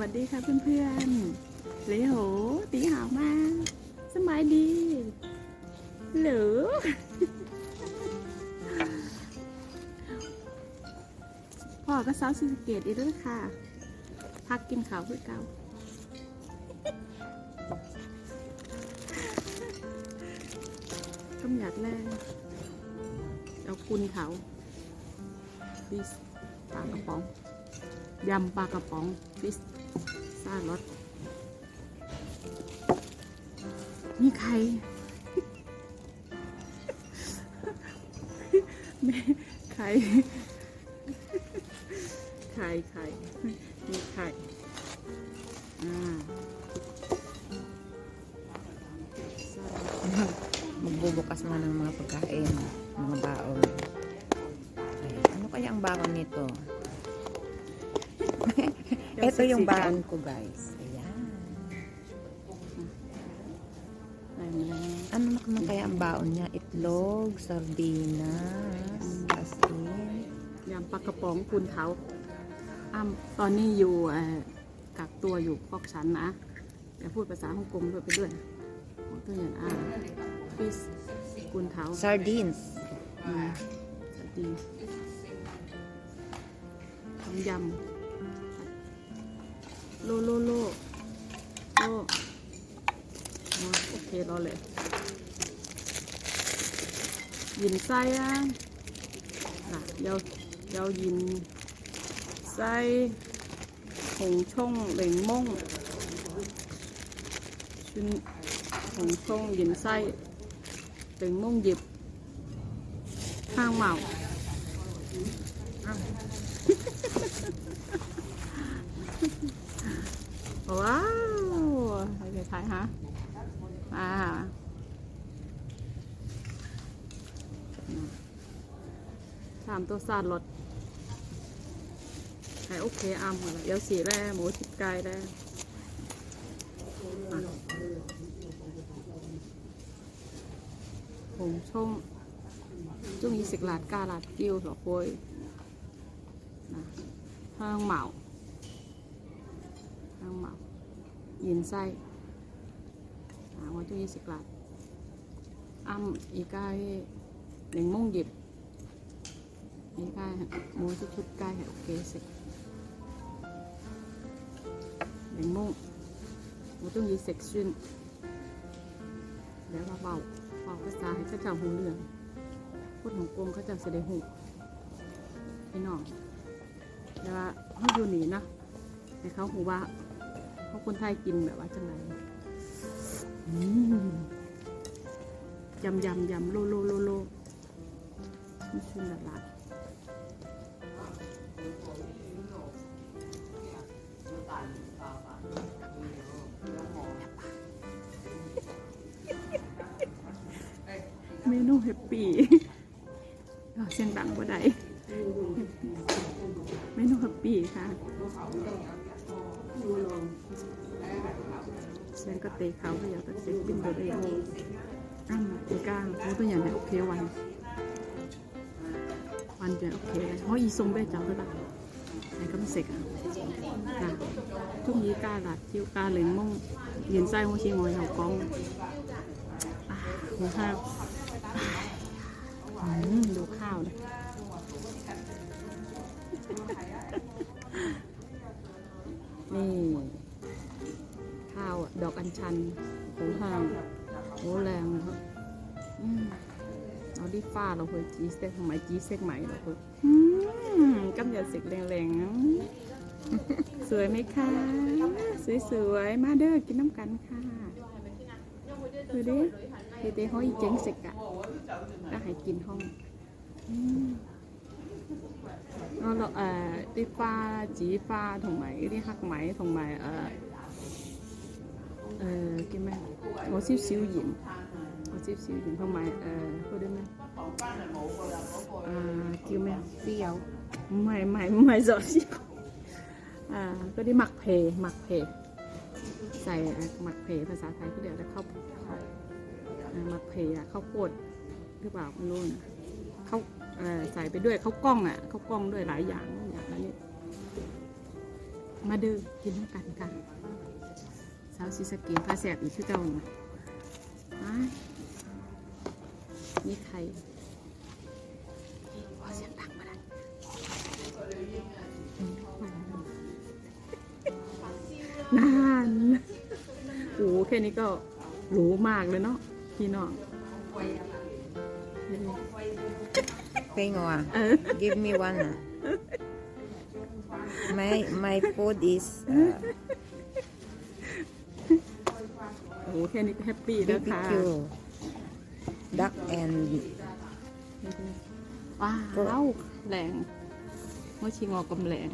วัสดีค่ะเพื่อนๆเลโหตีหาวมาสบายดีหรือพ่อก็สาวสิสเกตอีกด้วค่ะ พักกินข้าวเพื่อเก่าก็อยากแรงเอาคุณเขาฟิสปลากระป๋อง ยำปลากระป๋องฟิส ซาลอสนี่ใครแม่ใครไข่ไข่มีไข่อ่า Magbubukas na ng mga pagkain, mga baon. Ay, ano kaya ang baon nito? Ito yung baon ko, guys. Ayan. Ay, mga Ano na naman kaya ang baon niya? Itlog, sardinas, asin. ยำปลากระป๋องคุณเขาอ้ำตอนนี้อยู่เอ่อกักตัวอยู่พอกฉันนะเดี๋ยวพูดภาษาฮ่องกงด้วยไปด้วยโอ้ตัวอย่างอ่าฟิสคุณเขา Sardines. อืมสวัสดีทำยำ โลโลโลโลโอเครอเลยยินไส้อะอะเดี๋ยวเยวยินไส้หงช่องเหล่งม่งชุนหงช่องยินไส้เหล่งม่งหยิบข้างเหมาอ้าว ว้าวใครจะถ่ายฮะอ่าสามตัวสาดรถใครโอเคอ้ามหมดแล้วเดี๋ยวสีแร่หมูชิบไก่แร่อะผงช่อง ยินไส้สาวันที่ยี่สิบบาทอ้ำอีกายหนึ่งมุ่งหยิบอีกายหมูที่ชุดกายโอเคสิหนึ่งมุ่งหมูต้องยีเซ็กซ์ซึ่งแล้วว่าเบาเบาภาษาให้เจ้าหูเหลืองพูดของกงขาจะเสด็จหูพี่น้องแต่ว่าห้องอยู่หนีนะให้เขาหูว่า เขาคนไทยกินแบบว่าจังไรยำยำยำโลโลโลโลไม่ชุนละละเมนูแฮปปี้เราเสียงดังบ่ได้เมนูแฮปปี้ค่ะ เสียงก็เตะเขาก็อยากจะเซ็กบินโดดเดี่ยวอ้ำอีก้าเขาตัวอย่างไหนโอเควันวันจะโอเคเลยเพราะอีทรงเบ้จังด้วยป่ะไหนก็ไม่เสกอะค่ะทุกยีกาหลัดคิ้วกาเหลงม่งเยืนไส้หัวชีงอยเขากองอ่าหัวข้าวอืมดูข้าวเล นี่ ข้าวอะดอกอัญชันโหห่างโหแรงครับเอาดิฟ้าเราเคยจีเซ็กทำไมจีเซ็กใหม่เราเคยอืมกำยัดเสกแรงๆนะสวยไหมคะ สวยๆ มาเด้อกินน้ำกันค่ะดูดิเฮเตห้อยเจ๋งเสกอะก็ให้กินห้อง nó được à đi pha chỉ pha thùng máy đi hắc máy thùng máy à à cái mẹ có xíu xíu diện có xíu xíu diện thùng máy à thôi đi mẹ à kêu mẹ tiêu mày mày ใส่มักเพภาษาไทยก็เดี๋ยวจะเข้าหมักเพข้าวโพดหรือเปล่าไม่รู้นะข้าว ใส่ไปด้วยเขาวกล้องอะเขาวกล้องด้วยหลายอย่างอย่างนี้มาเด้อกินน้ำกันค่ะสาวซีสะเกตพาแสบอีกคือเก่านี่ใครเสียงดังมาแล้นานโอ้แค่นี้ก็หรูมากเลยเนาะพี่น้อง Pengo ah. เออ Give me one ah. My my food is uh, โอ้แค่นี้ก็แฮปปี้แล้วค่ะ BBQ, duck and ว้าวแรงเมื่อชิงออกกำแรง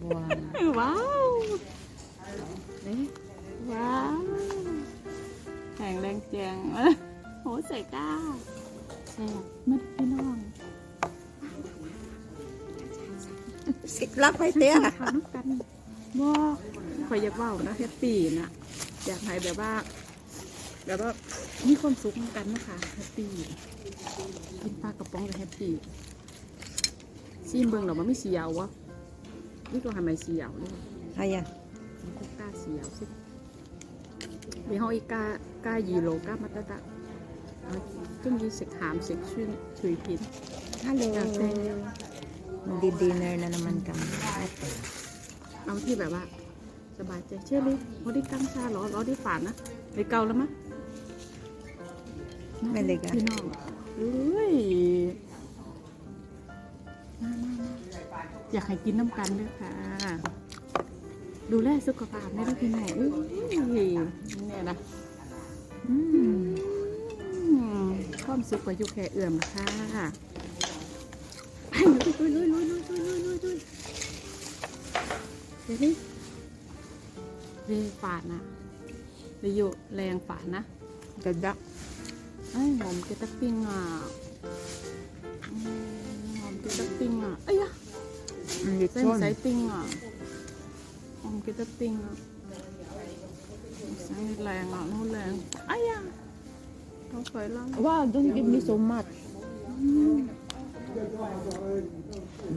buwan. ว้าวนี่ว้าวแข็งแรงแจงโหใส่ก้าแซ่บมัน พี่น้อง Siklap ay tiya. ทำน้ำกันบ่คอยอยากเว่านะแฮปปี้นะอยากให้แบบว่าแบบว่ามีความสุขนำกันนะคะแฮปปี้กินปลากระป๋องกับแฮปปี้ซีมเบิ่งหรอมันไม่เสียววะนี่ก็ทำไมเสียวเลย Aya. มันก็กล้าเสียวสิมีห้องอีกกล้ากล้ายีโลกล้ามาตะตะเอาจึงยีเสกหามเสกชื่นถุยพิน Hello. Cafe. Magdi-dinner na naman kami. Ate. เอาที่แบบว่าสบายใจเชื่อเลยพอได้กังชาเหรอรอได้ฝานนะได้เกาแล้วมั้ยไม่เลยค่ะพี่น้องเอ้ยมามามาอยากให้กินน้ำกันด้วยค่ะ ดูแลสุขภาพได้ด้วยพี่น้องเอ้ยเนี่ยนะอืมความสุขกว่าอยู่แค่เอื่อมละค่ะ Lui lui lui lui lui lui lui lui Về đi. Về phản à Ví dụ lèn phản á. Đẹp đó. Ấy ngồm cái tắc pin à. Ngồm cái tắc pin à. Ây da. Xem sấy pin à. Ngồm cái tắc pin à. Sáng à nó lèn Ây Không phải lắm Wow don't give me so much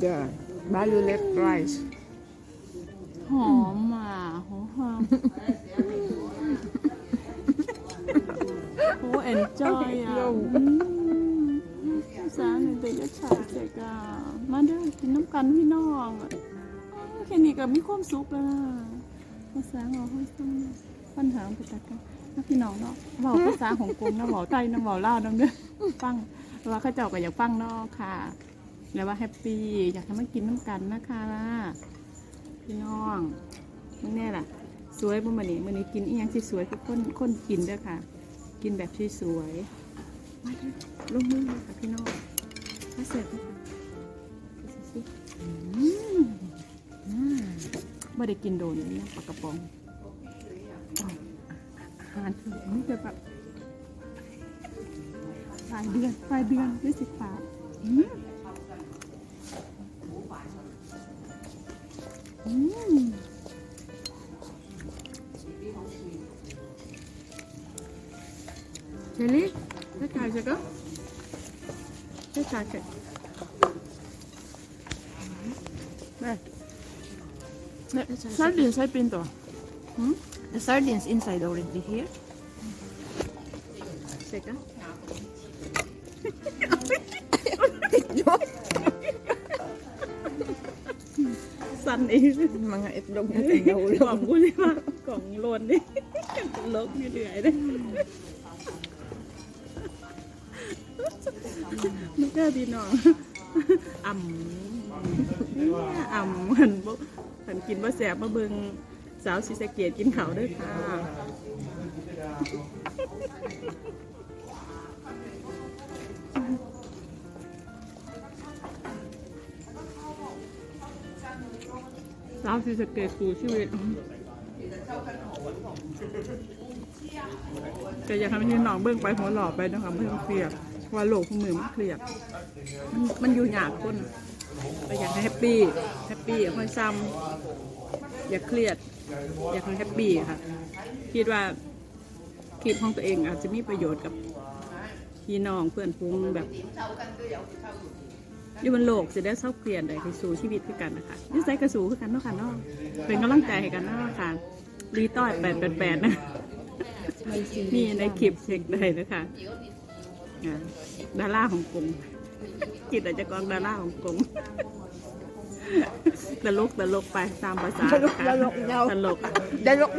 The valueless rice. หอมอะหอมหอมโอ้เอ็นจอยอะอืมสาหนึ่งแต่ยะฉาเสกอะมาเด้อกินน้ำกันพี่น้องอะอ้าวแค่นี้ก็มีความสุขแล้วนะภาษาเราค่อยฟังปัญหาไปตัดกันนะพี่น้องเนาะเว่าภาษาของกรุงนะเว่าไทยนะเว่าลาวนะเด้อฟังว่าเขาเจ้าก็อยากฟังเนอกค่ะ แล้วว่าแฮปปี้อยากทำให้กินน้ำกันนะคะล่ะพี่น้องมึงแน่ล่ะ สวยบ่มันนี้มันนี้กินอีหยังที่สวยคือคนคนกินด้อค่ะ กินแบบที่สวยมาด้อลงมือเลยค่ะพี่น้องมาเสิร์ฟนะคะมอืมไม่ได้กินโดนเลยนะปลากระป๋องอาหารคือนี่จะแบบปลายเดือนปลายเดือนด้วยสิฟ้า 嗯。Really? That has a go. It. Right. Sardines, I've. Hmm? The sardines inside already here. Second. eh. Mga itlog na tinulog. Kong ko diba? Kong lon eh. Tulog ni Diay eh. Maka di no. Am. Am เพิ่นบ่เพิ่นกินบ่แซ่บมาเบิ่งสาวศรีสะเกษกินข้าวเด้อค่ะ สาวศิสเกตสู่ชีวิตแต่อยากทำให้พี่น้องเบิ่งไปหัวหล่อไปนะคะไม่ต้องเครียดว่าโลกของมือมันเครียดมันมันอยู่ยากคนแต่อยากให้แฮปปี้แฮปปี้ค่อยซ้ำอย่าเครียด อยากให้แฮปปี้ค่ะ คิดว่าคลิปของตัวเองอาจจะมีประโยชน์กับพี่น้องเพื่อนฟุ้งแบบ อยู่บนโลกจะได้เศร้าเปลี่ยนได้ไปสู่ชีวิตคือกันนะคะนิสัยกระสูคือกันเนาะค่ะเนาะเป็นกำลังใจให้กันเนาะค่ะรีต้อยแปดแปดแปดนะนี่ในคลิปเช็คได้นะคะอ่าดาราของกรุงจิตอาจจะกรดาราของกรุงตลกตลกไปตามภาษาตลกนะคะตลกเนาะตลกได้ลก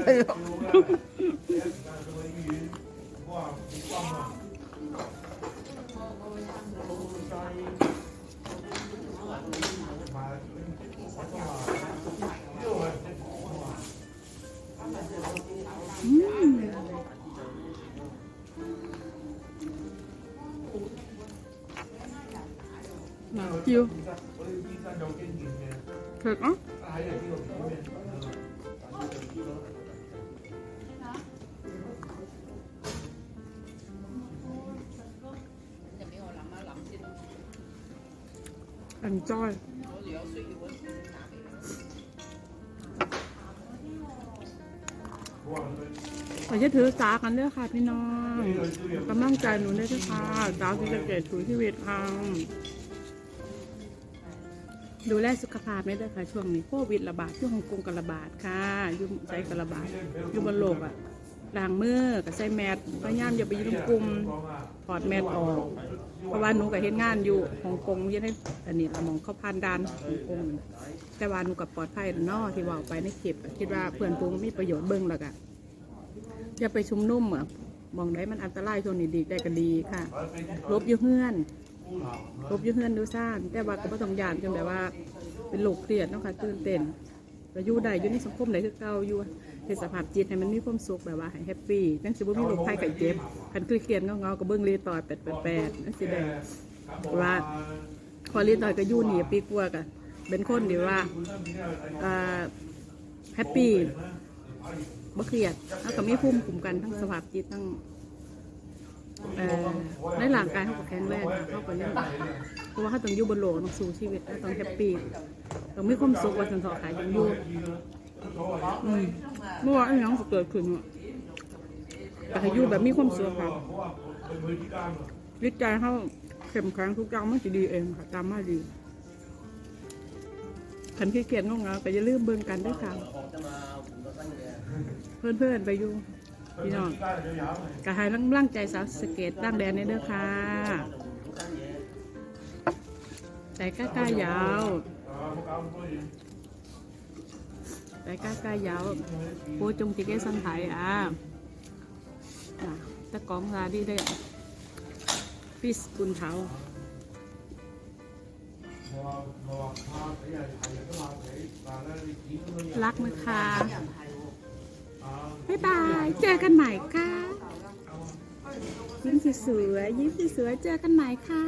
หนาวจิวเผ็ดอะอันจ้อยขอจะถือสากันด้อค่ะพี่น้องกำลังใจหนูด้วยค่ะสาวที่จะเกิดสู่ชีวิตค่ะ ดูแลสุขภาพไม่ได้อค่ะ ช่วงนี้โควิดระบาดช่วงฮ่องกงกระบาดค่ะยุ่ใจกระบาดยู่บนโลกอะล้างมือกับใส่แมสพยายามอย่าไปยุ่งกลุ่มถอดแมสออกเพราะว่าหนูกับเฮ็ดงานอยู่ฮ่องกงยังได้อันนี้ละมองเข้าผ่านด่านฮ่องกงแต่ว่าหนูกับปลอดภัยนอที่ว่าไปในคลิปอะคิดว่าเพื่อนปูมีประโยชน์เบิ่งแล้วก็อย่าไปชุมนุ่มอะมองได้มันอันตรายช่วงนี้ดีได้ก็ดีค่ะลบอยู่เฮือน ลบอยู่เฮือนดูซ่านแต่ว่าก็บ่ต้องยานจนแบบว่า เป็นโรคเครียดเนาะค่ะตื่นเต้นก็อยู่ได้อยู่ในสังคมได้คือเก่าอยู่เฮ็ดสภาพจิตให้มันมีความสุขแบบว่าให้แฮปปี้จังสิบ่มีโรคภัยไข้เจ็บคันเครียดเงาๆก็เบิ่งเรียต่อ888จังสิได้ว่าพอเรียต่อยก็อยู่นี่ปีกว่ากันเป็นคนที่ว่าแฮปปี้บ่เครียดแล้วก็มีภูมิคุ้มกันทั้งสภาพจิตทั้ง เอ่อในร่างกายเขาก็แข็งแรงเขาก็ยังเพราะว่าเขาต้องอยู่บนโลกต้องสู้ชีวิตต้องแฮปปี้ต้องมีความสุขว่าสันทอขายยังอยู่อืมเมื่อวานอันยังเกิดขึ้นอะแต่ให้อยู่แบบมีความสุขค่ะวิจัยเขาเข้มแข็งทุกอย่างมันจะดีเองค่ะตามมาดีขันขี้เกียจงงเงาก็อย่าลืมเบิ่งกันด้วยค่ะ เพื่อนเพื่อนๆไปอยู่ พี่น้องกระหายร่างใจสาวสเกตร่างแดนในเด้อค่ะแต่ก้าก้ายาวแต่ก้าก้ายาวโปจงจิเกสันไทยอะอะตะกองราดีได้อฟิสกุนเทารักนะคะ บ๊ายบาย เจอกันใหม่ค่ะ ยิ้มสวยๆยิ้มสวยๆเจอกันใหม่ค่ะ